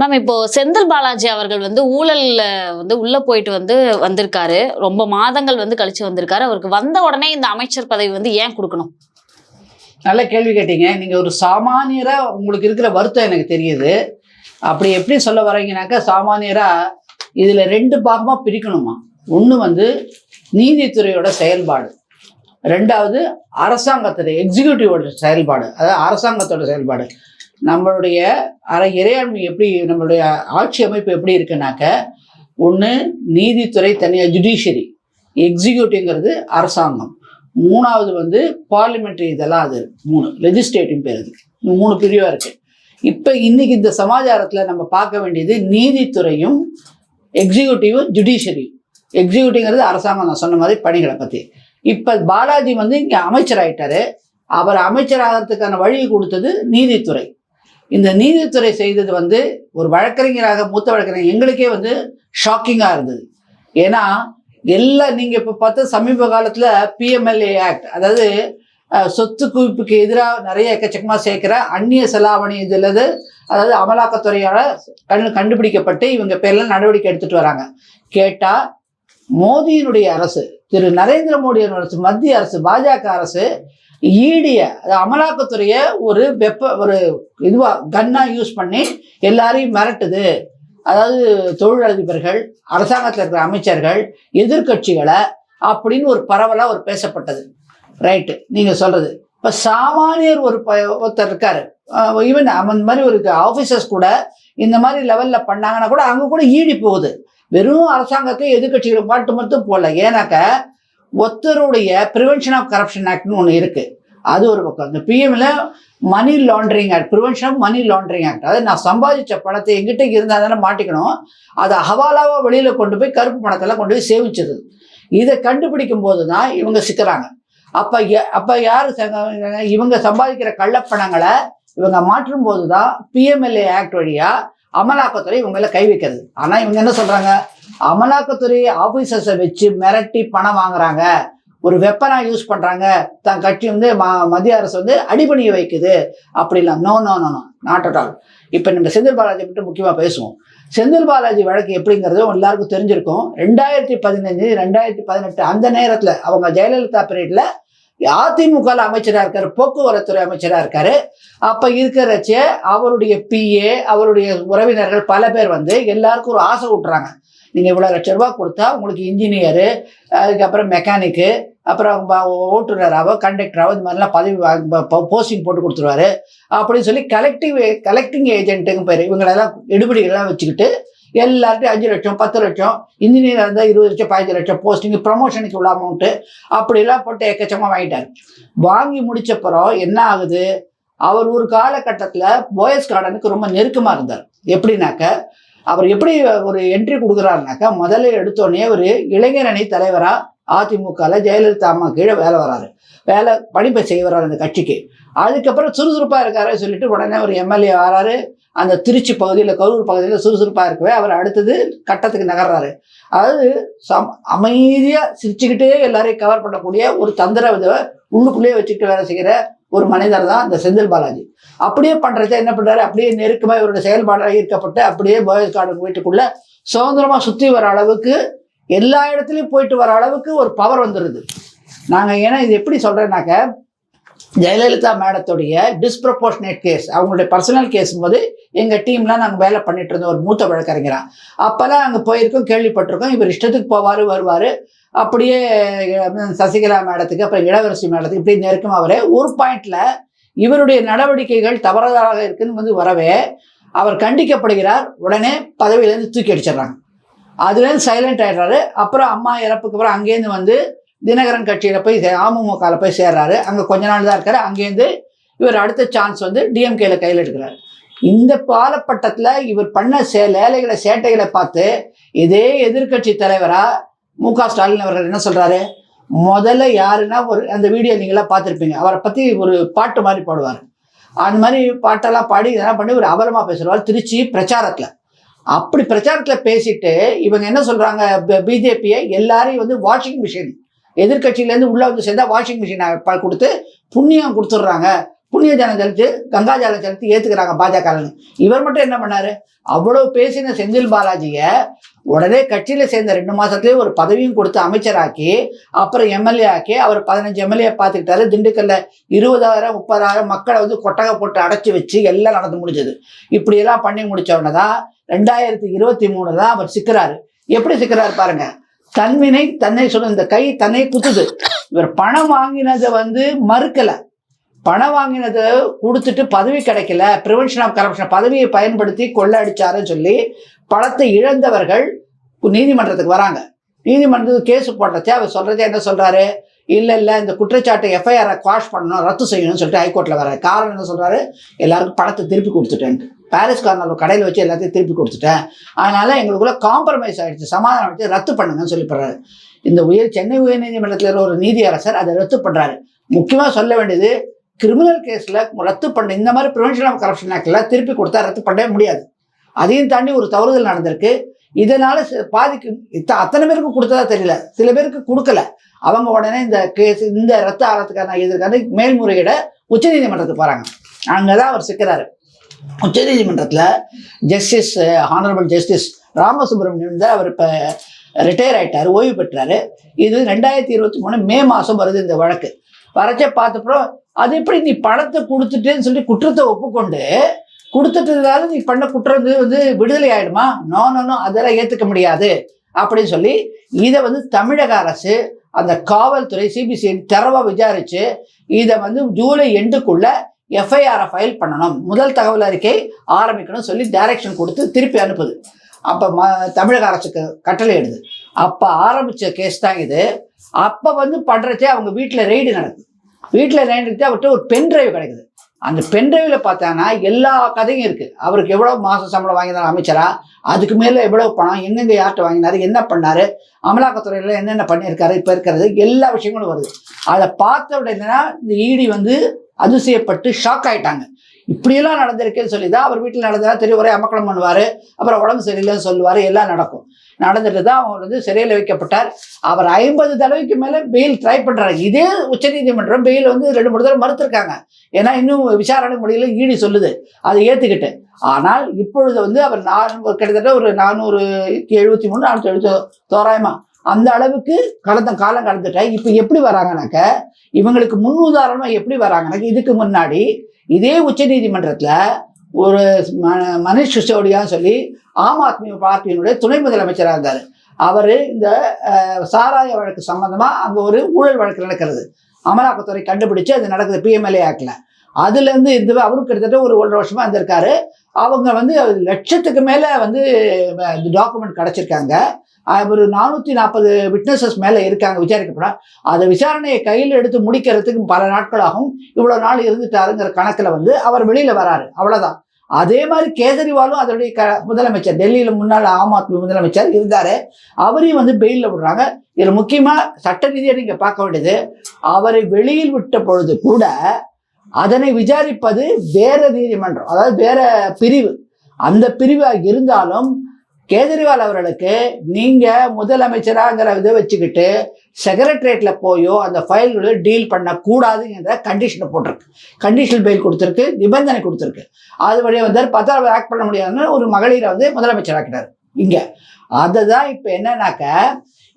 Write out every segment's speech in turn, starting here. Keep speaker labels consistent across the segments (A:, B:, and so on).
A: Ma'am இப்போ செந்தில் பாலாஜி அவர்கள் வந்து ஊழல்ல வந்து உள்ள போயிட்டு வந்து வந்திருக்காரு. ரொம்ப மாதங்கள் வந்து கழிச்சு வந்திருக்காரு. அவருக்கு வந்த உடனே இந்த அமைச்சர் பதவி வந்து ஏன் கொடுக்கணும்?
B: நல்ல கேள்வி கேட்டீங்க. நீங்கள் ஒரு சாமானியராக உங்களுக்கு இருக்கிற வருத்தம் எனக்கு தெரியுது. அப்படி எப்படி சொல்ல வரீங்கனாக்கா சாமானியராக இதில் ரெண்டு பாகமாக பிரிக்கணுமா? ஒன்று வந்து நீதித்துறையோட செயல்பாடு. ரெண்டாவது அரசாங்கத்தோட எக்ஸிக்யூட்டிவோட செயல்பாடு. அதாவது அரசாங்கத்தோட செயல்பாடு. நம்மளுடைய அரை இறையாண்மை எப்படி நம்மளுடைய ஆட்சி அமைப்பு எப்படி இருக்குனாக்க ஒன்று நீதித்துறை தனியாக ஜுடிஷியரி எக்ஸிக்யூட்டிவ்ங்கிறது அரசாங்கம். மூணாவது வந்து பார்லிமெண்ட்ரி இதெல்லாம் அது மூணு லெஜிஸ்லேட்டிவ் பேர் அது. மூணு பிரிவாக இருக்குது இப்போ இன்னைக்கு இந்த சமாச்சாரத்தில் நம்ம பார்க்க வேண்டியது நீதித்துறையும் எக்ஸிக்யூட்டிவும் ஜுடிஷியரி எக்ஸிக்யூட்டிவ்ங்கிறது அரசாங்கம் நான் சொன்ன மாதிரி பணிகளை பற்றி இப்போ பாலாஜி வந்து இங்கே அமைச்சராயிட்டாரு. அவர் அமைச்சராகிறதுக்கான வழியை கொடுத்தது நீதித்துறை. இந்த நீதித்துறை செய்தது வந்து ஒரு வழக்கறிஞராக மூத்த வழக்கறிஞர் எங்களுக்கே வந்து ஷாக்கிங்காக இருந்தது. ஏன்னா எல்லாம் நீங்கள் இப்போ பார்த்தா சமீப காலத்தில் பிஎம்எல்ஏ ஆக்ட் அதாவது சொத்து குவிப்புக்கு எதிராக நிறைய எக்கச்சக்கமாக சேர்க்கிற அந்நிய செலாவணி இதில் அதாவது அமலாக்கத்துறையால் கண் கண்டுபிடிக்கப்பட்டு இவங்க பேரில் நடவடிக்கை எடுத்துகிட்டு வராங்க. கேட்டால் மோடியினுடைய அரசு திரு நரேந்திர மோடியின் அரசு மத்திய அரசு பாஜக அரசு ஈடிய அதாவது அமலாக்கத்துறையை ஒரு வெப்ப ஒரு இதுவா கன்னா யூஸ் பண்ணி எல்லாரையும் மிரட்டுது. அதாவது தொழிலதிபர்கள் அரசாங்கத்தில் இருக்கிற அமைச்சர்கள் எதிர்க்கட்சிகளை அப்படின்னு ஒரு பரவலாக ஒரு பேசப்பட்டது. ரைட்டு நீங்கள் சொல்றது. இப்போ சாமானியர் ஒரு ப ஒருத்தர் இருக்காரு. ஈவன் அந்த மாதிரி ஒரு ஆஃபீஸர்ஸ் கூட இந்த மாதிரி லெவலில் பண்ணாங்கன்னா கூட அங்கே கூட ஈடி போகுது. வெறும் அரசாங்கத்தை எதிர்க்கட்சிகளை பாட்டு மட்டும் போடல. ஏன்னாக்க ஒருத்தருடைய ப்ரிவென்ஷன் ஆஃப் கரப்ஷன் ஆக்ட்னு ஒன்று இருக்கு. அது ஒரு பக்கம். இந்த பிஎம்ல money laundering act prevention of money laundering act அதாவது நான் சம்பாதிச்ச பணத்தை எங்கிட்ட இருந்தால் தானே மாட்டிக்கணும். அதை ஹவாலாவாக வெளியில் கொண்டு போய் கருப்பு பணத்தெல்லாம் கொண்டு போய் சேமிச்சது. இதை கண்டுபிடிக்கும் போது தான் இவங்க சிக்கிறாங்க. அப்போ அப்போ யார் இவங்க சம்பாதிக்கிற கள்ளப்பணங்களை இவங்க மாற்றும் போது தான் பிஎம்எல்ஏ ஆக்ட் வழியாக அமலாக்கத்துறை இவங்களை கை வைக்கிறது. ஆனால் இவங்க என்ன சொல்கிறாங்க அமலாக்கத்துறை ஆஃபீஸர்ஸை வச்சு மிரட்டி பணம் வாங்குறாங்க. ஒரு வெப்பனா யூஸ் பண்ணுறாங்க தன் கட்சி வந்து ம மத்திய அரசு வந்து அடிபணிய வைக்குது. அப்படிலாம் no no no no not at all இப்போ நம்ம செந்தில் பாலாஜி மட்டும் முக்கியமாக பேசுவோம். செந்தில் பாலாஜி வழக்கு எப்படிங்கிறது எல்லாருக்கும் தெரிஞ்சிருக்கும். ரெண்டாயிரத்தி பதினஞ்சு ரெண்டாயிரத்தி பதினெட்டு அந்த நேரத்தில் அவங்க ஜெயலலிதா பீரியட்ல அதிமுக அமைச்சராக இருக்காரு போக்குவரத்துறை அமைச்சராக இருக்காரு. அப்போ இருக்கிறச்ச அவருடைய பிஏ அவருடைய உறவினர்கள் பல பேர் வந்து எல்லாருக்கும் ஒரு ஆசை விட்டுறாங்க நீங்கள் இவ்வளோ லட்ச ரூபா கொடுத்தா உங்களுக்கு இன்ஜினியரு அதுக்கப்புறம் மெக்கானிக்கு அப்புறம் ஓட்டுநராகவோ கண்டக்டராகவோ இந்த மாதிரிலாம் பதவி போஸ்டிங் போட்டு கொடுத்துருவாரு. அப்படின்னு சொல்லி கலெக்டிவ் கலெக்டிங் ஏஜென்ட்டுங்க பேர் இவங்களெல்லாம் எடுபடிகள்லாம் வச்சுக்கிட்டு எல்லார்ட்டையும் அஞ்சு லட்சம் பத்து லட்சம் இன்ஜினியராக இருந்தால் இருபது லட்சம் பதினஞ்சு லட்சம் போஸ்டிங் ப்ரமோஷனுக்கு உள்ள அமௌண்ட்டு அப்படிலாம் போட்டு எக்கச்சமாக வாங்கிட்டார். வாங்கி முடிச்சப்புறம் என்ன ஆகுது? அவர் ஒரு காலகட்டத்தில் போயஸ் கார்டனுக்கு ரொம்ப நெருக்கமாக இருந்தார். எப்படின்னாக்க அவர் எப்படி ஒரு என்ட்ரி கொடுக்குறாருனாக்கா முதல்ல எடுத்தோடனே ஒரு இளைஞர் அணி தலைவராக அதிமுகவில் ஜெயலலிதா அம்மா கீழே வேலை வராரு. வேலை பணிப்பை செய்ய வர்றாரு அந்த கட்சிக்கு. அதுக்கப்புறம் சுறுசுறுப்பாக இருக்காரு சொல்லிட்டு உடனே ஒரு எம்எல்ஏ வராரு அந்த திருச்சி பகுதியில் கரூர் பகுதியில் சுறுசுறுப்பாக இருக்கவே அவர் அடுத்தது கட்டத்துக்கு நகர்றாரு. அதாவது சம் அமைதியாக சிரிச்சுக்கிட்டே எல்லாரையும் கவர் பண்ணக்கூடிய ஒரு தந்திர விதவை உள்ளுக்குள்ளேயே வச்சுக்கிட்டு வேலை செய்கிற ஒரு மனிதர் தான் இந்த செந்தில் பாலாஜி. அப்படியே பண்ணுறத என்ன பண்ணுறாரு அப்படியே நெருக்கமாக இவருடைய செயல்பாடாக ஈர்க்கப்பட்டு அப்படியே போயஸ் கார்டன் வீட்டுக்குள்ள சுதந்திரமாக சுற்றி வர அளவுக்கு எல்லா இடத்துலையும் போயிட்டு வர அளவுக்கு ஒரு பவர் வந்துடுது நாங்கள் ஏன்னா இது எப்படி சொல்கிறேன்னாக்க ஜெயலலிதா மேடத்துடைய டிஸ்ப்ரப்போர்ஷனேட் கேஸ் அவங்களுடைய பர்சனல் கேஸ் போது எங்கள் டீம்லாம் நாங்கள் வேலை பண்ணிட்டு இருந்தோம் ஒரு மூத்த வழக்கறிஞரா. அப்போல்லாம் அங்கே போயிருக்கோம் கேள்விப்பட்டிருக்கோம். இவர் இஷ்டத்துக்கு போவார் வருவார். அப்படியே சசிகலா மேடத்துக்கு அப்புறம் இளவரசி மேடத்துக்கு இப்படி நெருக்கம் வர ஒரு பாயிண்டில் இவருடைய நடவடிக்கைகள் தவறாக இருக்குன்னு வந்து வரவே அவர் கண்டிக்கப்படுகிறார் உடனே பதவியிலேருந்து தூக்கி அடிச்சிடுறாங்க. அதுலேருந்து சைலண்ட் ஆகிடுறாரு அப்புறம் அம்மா இறப்புக்கு அப்புறம் அங்கேருந்து வந்து தினகரன் கட்சியில் போய் சே- அமமுகவில் போய் சேர்றாரு. அங்கே கொஞ்ச நாள் தான் இருக்காரு. அங்கேருந்து இவர் அடுத்த சான்ஸ் வந்து டிஎம்கேல கையில் எடுக்கிறார். இந்த பாலப்பட்டத்தில் இவர் பண்ண சே வேலைகளை சேட்டைகளை பார்த்து இதே எதிர்க்கட்சி தலைவராக மு க ஸ்டாலின் அவர்கள் என்ன சொல்கிறாரு முதல்ல யாருன்னா ஒரு அந்த வீடியோ நீங்களாம் பார்த்துருப்பீங்க. அவரை பற்றி ஒரு பாட்டு மாதிரி பாடுவார். அந்த மாதிரி பாட்டெல்லாம் பாடி இதெல்லாம் பண்ணி ஒரு அவலமாக பேசுவார் திருச்சி பிரச்சாரத்தில். அப்படி பிரச்சாரத்தில் பேசிட்டு இவங்க என்ன சொல்கிறாங்க பிஜேபியை எல்லாரையும் வந்து வாஷிங் மிஷின் எதிர்கட்சியிலேருந்து உள்ளே வந்து சேர்ந்தால் வாஷிங் மிஷின் கொடுத்து புண்ணியம் கொடுத்துட்றாங்க. புண்ணிய ஜலம் செலுத்தி கங்கா ஜலம் செலுத்தி ஏற்றுக்கிறாங்க பாஜக இவர் மட்டும் என்ன பண்ணார்? அவ்வளோ பேசின செந்தில் பாலாஜியை உடனே கட்சியில் சேர்ந்த ரெண்டு மாதத்துலேயே ஒரு பதவியும் கொடுத்து அமைச்சராக்கி அப்புறம் எம்எல்ஏ ஆக்கி அவர் பதினஞ்சு எம்எல்ஏ பார்த்துக்கிட்டாரு திண்டுக்கல்ல இருபதாயிரம் முப்பதாயிரம் மக்களை வந்து கொட்டகை போட்டு அடைச்சி வச்சு எல்லாம் நடந்து முடிஞ்சது. இப்படியெல்லாம் பண்ணி முடிச்ச தான் ரெண்டாயிரத்தி இருபத்தி மூணு தான் அவர் சிக்கிறாரு. எப்படி சிக்கிறாரு பாருங்கள் தன்வினை தன்னை சொல்ல இந்த கை தன்னை குத்துது. இவர் பணம் வாங்கினதை வந்து மறுக்கல. பணம் வாங்கினதை கொடுத்துட்டு பதவி கிடைக்கல. ப்ரிவென்ஷன் ஆஃப் கரப்ஷன் பதவியை பயன்படுத்தி கொள்ளடிச்சாருன்னு சொல்லி பணத்தை இழந்தவர்கள் நீதிமன்றத்துக்கு வராங்க. நீதிமன்றத்துக்கு கேஸ் போடுறதே அவர் சொல்றதே என்ன சொல்றாரு? இல்ல இல்ல இந்த குற்றச்சாட்டை எஃப்ஐஆரை குவாஷ் பண்ணணும் ரத்து செய்யணும்னு சொல்லிட்டு ஹைகோர்ட்ல வர காரணம் என்ன சொல்றாரு? எல்லாருக்கும் பணத்தை திருப்பி கொடுத்துட்டேன் பாரிஸ் கடையில் வச்சு எல்லாத்தையும் திருப்பி கொடுத்துட்டேன். அதனால் எங்களுக்குள்ள காம்ப்ரமைஸ் ஆகிடுச்சு சமாதானம் வச்சு ரத்து பண்ணுங்கன்னு சொல்லிப்படுறாரு இந்த உயர் சென்னை உயர்நீதிமன்றத்தில் இருக்கிற ஒரு நீதியரசர் அதை ரத்து பண்ணுறாரு முக்கியமாக சொல்ல வேண்டியது கிரிமினல் கேஸில் ரத்து பண்ண இந்த மாதிரி ப்ரிவென்ஷன் ஆஃப் கரப்ஷன் ஆக்டில் திருப்பி கொடுத்தா ரத்து பண்ணவே முடியாது. அதையும் தாண்டி ஒரு தவறுதல் நடந்திருக்கு. இதனால் பாதிக்கு இத்த- அத்தனை பேருக்கு கொடுத்ததா தெரியல. சில பேருக்கு கொடுக்கல. அவங்க உடனே இந்த கேஸ் இந்த ரத்த ஆகிறதுக்கான இதற்கான மேல்முறையிட உச்சநீதிமன்றத்துக்கு போகிறாங்க அங்கே தான் அவர் சிக்கிறாரு உச்சநீதிமன்றத்தில் ஜஸ்டிஸ் ஹானரபிள் ஜஸ்டிஸ் ராமசுப்ரமணியம் தான் அவர் இப்போ ரிட்டையர் ஆகிட்டார் ஓய்வு பெற்றார். இது ரெண்டாயிரத்தி இருபத்தி மூணு மே மாதம் வருது இந்த வழக்கு. வரைச்ச பார்த்தப்பறம் அது எப்படி நீ பணத்தை கொடுத்துட்டேன்னு சொல்லி குற்றத்தை ஒப்புக்கொண்டு கொடுத்துட்டதால நீ பண்ண குற்றம் வந்து விடுதலை ஆயிடுமா? நோ நோ அதெல்லாம் ஏற்றுக்க முடியாது. அப்படின்னு சொல்லி இதை வந்து தமிழக அரசு அந்த காவல்துறை சிபிசிஐடி தரவா விசாரிச்சு இதை வந்து ஜூலை எண்டுக்குள்ளே எஃப்ஐஆரை ஃபைல் பண்ணணும். முதல் தகவல் அறிக்கை ஆரம்பிக்கணும் சொல்லி டைரக்ஷன் கொடுத்து திருப்பி அனுப்புது. அப்போ ம தமிழக அரசுக்கு கட்டளை இடுது அப்போ ஆரம்பித்த கேஸ் தான் இது. அப்போ வந்து பண்ணுறச்சே அவங்க வீட்டில் ரெய்டு நடக்குது. வீட்டில் ரெய்டு அவர்கிட்ட ஒரு பென் டிரைவ் கிடைக்குது. அந்த பென் டிரைவில் பார்த்தாங்கன்னா எல்லா கதையும் இருக்குது அவருக்கு எவ்வளோ மாத சம்பளம் வாங்கினார் அமைச்சரா? அதுக்கு மேலே எவ்வளோ பணம்? எங்கெங்க யார்கிட்ட வாங்கினாரு? என்ன பண்ணார்? அமலாக்கத்துறையில் என்னென்ன பண்ணியிருக்காரு? இப்போ இருக்கிறது எல்லா விஷயங்களும் வருது. அதை பார்த்த உடனே இந்த ஈடி வந்து அதிசயப்பட்டு ஷாக் ஆயிட்டாங்க. இப்படியெல்லாம் நடந்திருக்குன்னு சொல்லி தான் அவர் வீட்டில் நடந்ததா தெரியும். ஒரே அமக்கலம் பண்ணுவார். அப்புறம் உடம்பு சரியில்லைன்னு சொல்லுவார். எல்லாம் நடக்கும். நடந்துட்டு தான் அவர் வந்து சிறையில் வைக்கப்பட்டார். அவர் ஐம்பது தடவைக்கு மேலே பெயில் ட்ரை பண்ணுறாரு இதே உச்சநீதிமன்றம் பெயில் வந்து ரெண்டு மூணு தடவை மறுத்துருக்காங்க. ஏன்னா இன்னும் விசாரணை முடியல. ஈடி சொல்லுது. அதை ஏற்றுக்கிட்டு ஆனால் இப்பொழுது வந்து அவர் நான் கிட்டத்தட்ட ஒரு நானூறு எழுபத்தி மூணு நானூற்றி எழுபத்தி தோராயமா அந்த அளவுக்கு கடந்த காலம் கடந்துட்டா இப்போ எப்படி வராங்கனாக்க இவங்களுக்கு முன் உதாரணமா எப்படி வராங்கனாக்க இதுக்கு முன்னாடி இதே உச்சநீதிமன்றத்தில் ஒரு ம- மனிஷ் சிசோடியான்னு சொல்லி ஆம் ஆத்மி பார்ட்டியினுடைய துணை முதலமைச்சராக இருந்தார். அவர் இந்த சாராய வழக்கு சம்பந்தமா அங்க ஒரு ஊழல் வழக்கு நடக்கிறது. அமலாக்கத்துறை கண்டுபிடிச்சு அது நடக்குது பிஎம்எல்ஏ ஆக்ட்ல அதுல இருந்து அவரும் கிட்டத்தட்ட ஒரு ஒன்றரை வருஷமா இருந்திருக்காரு. அவங்க வந்து லட்சத்துக்கு மேல வந்து டாக்குமெண்ட் கிடைச்சிருக்காங்க. ஒரு நானூத்தி நாற்பது விட்னஸஸ் மேல இருக்காங்க விசாரிக்கப்படா. அதை விசாரணையை கையில் எடுத்து முடிக்கிறதுக்கு பல நாட்களாகும். இவ்வளவு நாள் இருந்துட்டாருங்கிற கணக்கில் வந்து அவர் வெளியில வராரு. அவ்வளோதான் அதே மாதிரி கேஜரிவாலும் அதனுடைய க முதலமைச்சர் டெல்லியில முன்னாள் ஆம் ஆத்மி முதலமைச்சர் இருந்தாரு. அவரையும் வந்து பெயிலில் விடுறாங்க. இதில் முக்கியமா சட்ட ரீதியாக நீங்கள் பார்க்க வேண்டியது அவரை வெளியில் விட்ட பொழுது கூட அதனை விசாரிப்பது வேற நீதிமன்றம் அதாவது வேற பிரிவு. அந்த பிரிவாக இருந்தாலும் கேஜரிவால் அவர்களுக்கு நீங்கள் முதலமைச்சராங்கிற இதை வச்சுக்கிட்டு செக்ரட்டரியேட்டில் போயோ அந்த ஃபைல்களை டீல் பண்ணக்கூடாதுங்கிற கண்டிஷனை போட்டிருக்கு. கண்டிஷனல் பெயில் கொடுத்துருக்கு நிபந்தனை கொடுத்துருக்கு. அது வழியாக வந்தார் பத்தாவது ஆக்ட் பண்ண முடியாதுன்னு ஒரு மகளிரை வந்து முதலமைச்சர் இங்கே. இங்க அதுதான் இப்போ என்னன்னாக்க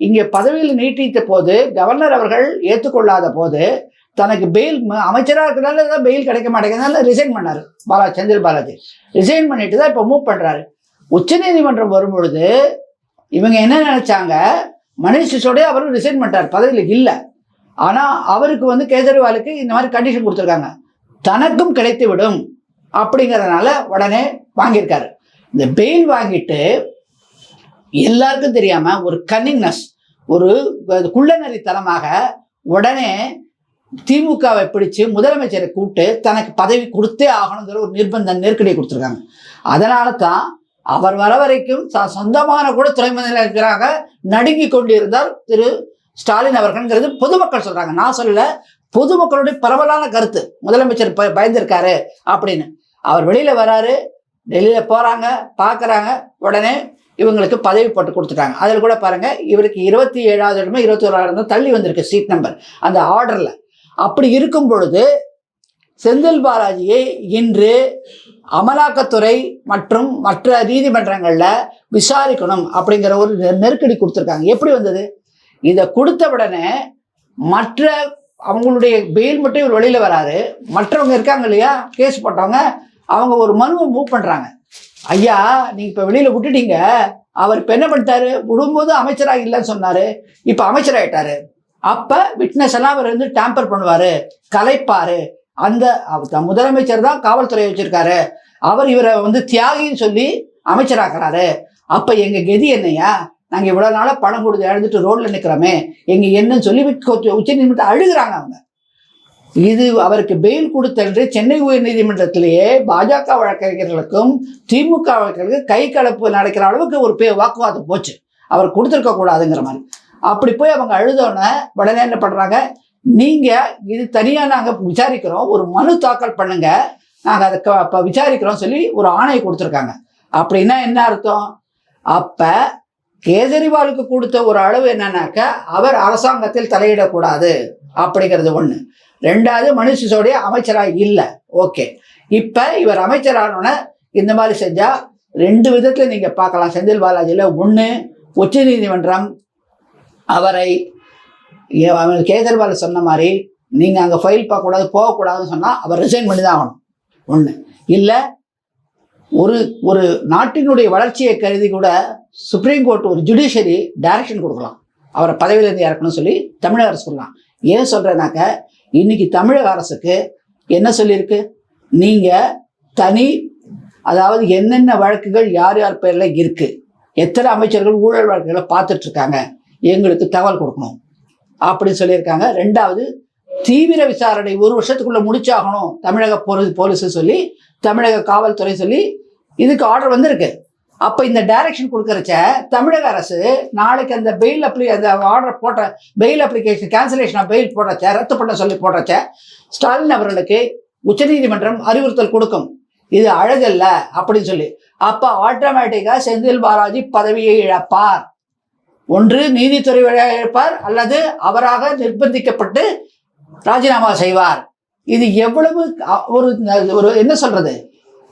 B: இங்கே பதவியில் நீட்டித்த போது கவர்னர் அவர்கள் ஏற்றுக்கொள்ளாத போது தனக்கு பெயில் அமைச்சராக இருக்கிறனால தான் பெயில் கிடைக்க மாட்டேங்கிறதுனால ரிசைன் பண்ணாரு. பாலா செந்தில் பாலாஜி. ரிசைன் பண்ணிட்டு தான் இப்போ மூவ் பண்ணுறாரு உச்சநீதிமன்றம் வரும்பொழுது இவங்க என்ன நினைச்சாங்க? மணிஷ் சிசோடியா அவரும் ரிசைன் பண்ணிட்டார் பதவியில் இல்லை. ஆனால் அவருக்கு வந்து கேஜரிவாலுக்கு இந்த மாதிரி கண்டிஷன் கொடுத்துருக்காங்க. தனக்கும் கிடைத்து விடும் அப்படிங்கறதுனால உடனே வாங்கியிருக்காரு. இந்த பெயில் வாங்கிட்டு எல்லாருக்கும் தெரியாமல் ஒரு கன்னிங்னஸ் ஒரு குள்ளநரித்தனமாக உடனே திமுகவை பிடிச்சு முதலமைச்சரை கூப்பிட்டு தனக்கு பதவி கொடுத்தே ஆகணுங்கிற ஒரு நிர்பந்த நெருக்கடியை கொடுத்துருக்காங்க. அதனால தான் அவர் வர வரைக்கும் சொந்தமான கூட துணை முதலமைச்சராக நடுங்கி கொண்டிருந்தார் திரு ஸ்டாலின் அவர்கள்ங்கிறது பொதுமக்கள் சொல்றாங்க. நான் சொல்லல பொதுமக்களுடைய பரவலான கருத்து. முதலமைச்சர் ப- பயந்திருக்காரு அப்படின்னு. அவர் வெளியில வராரு வெளியில போறாங்க பார்க்குறாங்க உடனே இவங்களுக்கு பதவி போட்டு கொடுத்துட்டாங்க. அதில் கூட பாருங்க இவருக்கு இருபத்தி ஏழாவது இடமே இருபத்தி ஓராவது தள்ளி வந்திருக்கு சீட் நம்பர். அந்த ஆர்டரில். அப்படி இருக்கும் பொழுது செந்தில் பாலாஜியை இன்று அமலாக்கத்துறை மற்றும் மற்ற நீதிமன்றங்களில் விசாரிக்கணும் அப்படிங்கிற ஒரு நெ- நெருக்கடி கொடுத்துருக்காங்க. எப்படி வந்தது? இதை கொடுத்த உடனே மற்ற அவங்களுடைய பெயில் மட்டும் இவர் வெளியில் வராரு. மற்றவங்க இருக்காங்க இல்லையா? கேஸ் போட்டவங்க அவங்க ஒரு மனுவை மூவ் பண்ணுறாங்க ஐயா நீங்கள் இப்போ வெளியில் விட்டுட்டீங்க. அவர் இப்போ என்ன பண்ணிட்டாரு? விடும்போது அமைச்சராக இல்லைன்னு சொன்னார். இப்போ அமைச்சராயிட்டாரு. அப்போ விட்னஸ் எல்லாம் அவர் வந்து டேம்பர் பண்ணுவார். கலைப்பார். அந்த அவர் முதலமைச்சர் தான் காவல்துறை வச்சிருக்காரு. அவர் இவரை வந்து தியாகின்னு சொல்லி அமைச்சராக்குறாரு. அப்ப எங்க கெதி என்னையா நாங்க இவ்வளவு நாளா பணம் கொடுத்து எழுந்துட்டு ரோட்ல நிக்கிறோமே. எங்க என்னன்னு சொல்லி உச்ச நீதிமன்றம் அழுகுறாங்க அவங்க. இது அவருக்கு பெயில் கொடுத்தன்று சென்னை உயர்நீதிமன்றத்திலேயே பாஜக வழக்கறிஞர்களுக்கும் திமுக வழக்கறிஞர்களுக்கும் கை கலப்பு நடக்கிற அளவுக்கு ஒரு பே வாக்குவாதம் போச்சு. அவர் கொடுத்துருக்க கூடாதுங்கிற மாதிரி. அப்படி போய் அவங்க அழுதோன்னே உடனே என்ன பண்றாங்க? நீங்க இது தனியா நாங்க விசாரிக்கிறோம். ஒரு மனு தாக்கல் பண்ணுங்க. நாங்க அதை க- விசாரிக்கிறோம் சொல்லி ஒரு ஆணையை கொடுத்துருக்காங்க. அப்படின்னா என்ன அர்த்தம்? அப்ப கேஜரிவாலுக்கு கொடுத்த ஒரு அளவு என்னன்னாக்க அவர் அரசாங்கத்தில் தலையிடக்கூடாது அப்படிங்கிறது ஒன்று ரெண்டாவது மனுஷ் அமைச்சராக இல்லை. ஓகே. இப்போ இவர் அமைச்சரானோட இந்த மாதிரி செஞ்சால் ரெண்டு விதத்தில் நீங்கள் பார்க்கலாம். செந்தில் பாலாஜியில் ஒன்று உச்ச நீதிமன்றம் அவரை கேஜரிவால் சொன்ன மாதிரி நீங்கள் அங்கே ஃபைல் பார்க்கக்கூடாது போகக்கூடாதுன்னு சொன்னால் அவர் ரிசைன் பண்ணி தான் ஆகணும். ஒன்று இல்லை ஒரு ஒரு நாட்டினுடைய வளர்ச்சியை கருதி கூட சுப்ரீம் கோர்ட் ஒரு ஜுடிஷியரி டைரக்ஷன் கொடுக்கலாம். அவரை பதவியிலேருந்து இறக்கணும்னு சொல்லி தமிழக அரசு சொல்லலாம். ஏன் சொல்கிறேன்னாக்க இன்னைக்கு தமிழக அரசுக்கு என்ன சொல்லியிருக்கு? நீங்கள் தனி அதாவது என்னென்ன வழக்குகள் யார் யார் பேரில் இருக்குது எத்தனை அமைச்சர்கள் ஊழல் வழக்குகளை பார்த்துட்ருக்காங்க எங்களுக்கு தகவல் கொடுக்கணும். அப்படின்னு சொல்லியிருக்காங்க. ரெண்டாவது தீவிர விசாரணை ஒரு வருஷத்துக்குள்ள முடிச்சாகணும் தமிழக போலீஸ் போலீஸ் சொல்லி தமிழக காவல்துறை சொல்லி இதுக்கு ஆர்டர் வந்திருக்கு. அப்போ இந்த டைரக்ஷன் கொடுக்குறச்ச தமிழக அரசு நாளைக்கு அந்த பெயில் அப்ளி அந்த ஆர்டர் போட்ட bail application cancellation of bail போடுறச்ச ரத்து பண்ண சொல்லி போடுறச்ச ஸ்டாலின் அவர்களுக்கு உச்சநீதிமன்றம் அறிவுறுத்தல் கொடுக்கும். இது அழகல்ல அப்படின்னு சொல்லி. அப்போ ஆட்டோமேட்டிக்காக செந்தில் பாலாஜி பதவியை இழப்பார். ஒன்று நீதித்துறை வழியாக இருப்பார் அல்லது அவராக நிர்பந்திக்கப்பட்டு ராஜினாமா செய்வார். இது எவ்வளவு ஒரு ஒரு என்ன சொல்றது?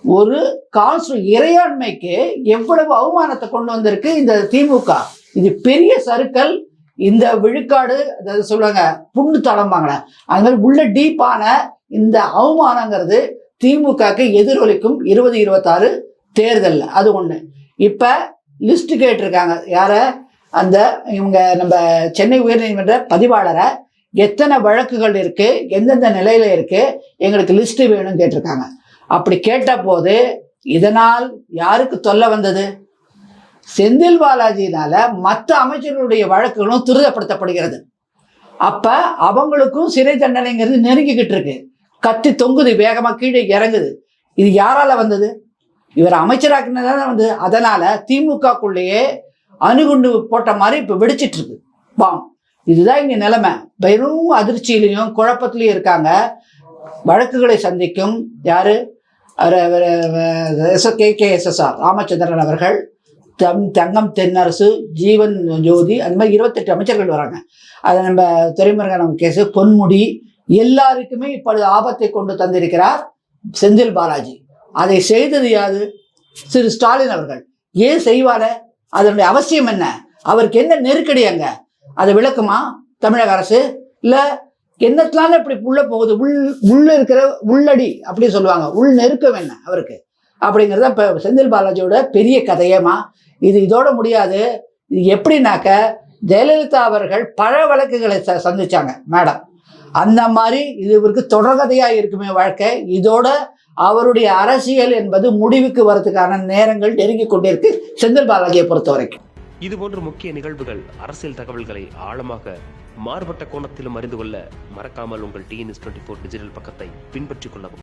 B: ஒரு கான்ஸ்டு இறையாண்மைக்கு எவ்வளவு அவமானத்தை கொண்டு வந்திருக்கு இந்த திமுக. இது பெரிய சருக்கள் இந்த விழுக்காடு சொல்லுவாங்க புண்ணு தளம்பாங்களே அது மாதிரி உள்ள டீப்பான இந்த அவமானங்கிறது திமுகக்கு எதிரொலிக்கும் இருபது இருபத்தாறு தேர்தலில். அது ஒன்று இப்போ லிஸ்ட் கேட்டிருக்காங்க. யாரை? அந்த இவங்க நம்ம சென்னை உயர்நீதிமன்ற பதிவாளரை எத்தனை வழக்குகள் இருக்கு எந்தெந்த நிலையில இருக்கு எங்களுக்கு லிஸ்ட் வேணும்னு கேட்டிருக்காங்க. அப்படி கேட்ட போது இதனால் யாருக்கு தொல்லை வந்தது? செந்தில் பாலாஜினால மற்ற அமைச்சர்களுடைய வழக்குகளும் துரிதப்படுத்தப்படுகிறது. அப்ப அவங்களுக்கும் சிறை தண்டனைங்கிறது நெருங்கிக்கிட்டு இருக்கு. கத்தி தொங்குது வேகமா கீழே இறங்குது. இது யாரால வந்தது? இவர் அமைச்சராக்குனதான வந்தது. அதனால திமுகக்குள்ளேயே அணுகுண்டு போட்ட மாதிரி இப்போ வெடிச்சிட்டு இருக்கு பாம். இதுதான் இங்க நிலைமை. வெறும் அதிர்ச்சியிலையும் குழப்பத்திலையும் இருக்காங்க. வழக்குகளை சந்திக்கும் யாரு? கே கே எஸ்எஸ்ஆர் ராமச்சந்திரன் அவர்கள் தம் தங்கம் தென்னரசு ஜீவன் ஜோதி அந்த மாதிரி இருபத்தெட்டு அமைச்சர்கள் வராங்க. அதை நம்ம துறைமுருகன் கேஸ் பொன்முடி எல்லாருக்குமே இப்பொழுது ஆபத்தை கொண்டு தந்திருக்கிறார் செந்தில் பாலாஜி. அதை செய்தது யாது திரு ஸ்டாலின் அவர்கள். ஏன் செய்வார? அதனுடைய அவசியம் என்ன? அவருக்கு என்ன நெருக்கடி அங்க? அதை விளக்குமா? தமிழக அரசு? இல்ல என்னத்தினால இப்படி உள்ள போகுது? உள் உள்ள இருக்கிற உள்ளடி அப்படின்னு சொல்லுவாங்க. உள் நெருக்கம் என்ன அவருக்கு? அப்படிங்கிறத இப்போ செந்தில் பாலாஜியோட பெரிய கதையமா இது இதோட முடியாது. இது எப்படின்னாக்க ஜெயலலிதா அவர்கள் பல வழக்குகளை ச- சந்திச்சாங்க மேடம். அந்த மாதிரி இது இவருக்கு தொடர்கதையாக இருக்குமே வாழ்க்கை. இதோட அவருடைய அரசியல் என்பது முடிவுக்கு வரதுக்கான நேரங்கள் நெருங்கி கொண்டிருக்கு செந்தில் பாலாஜியை பொறுத்த வரைக்கும்.
C: இதுபோன்ற முக்கிய நிகழ்வுகள் அரசியல் தகவல்களை ஆழமாக மாறுபட்ட கோணத்திலும் அறிந்து கொள்ள மறக்காமல் உங்கள் டிஎன்எஸ் டுவெண்ட்டி ஃபோர் டிஜிட்டல் பக்கத்தை பின்பற்றிக் கொள்ளவும்.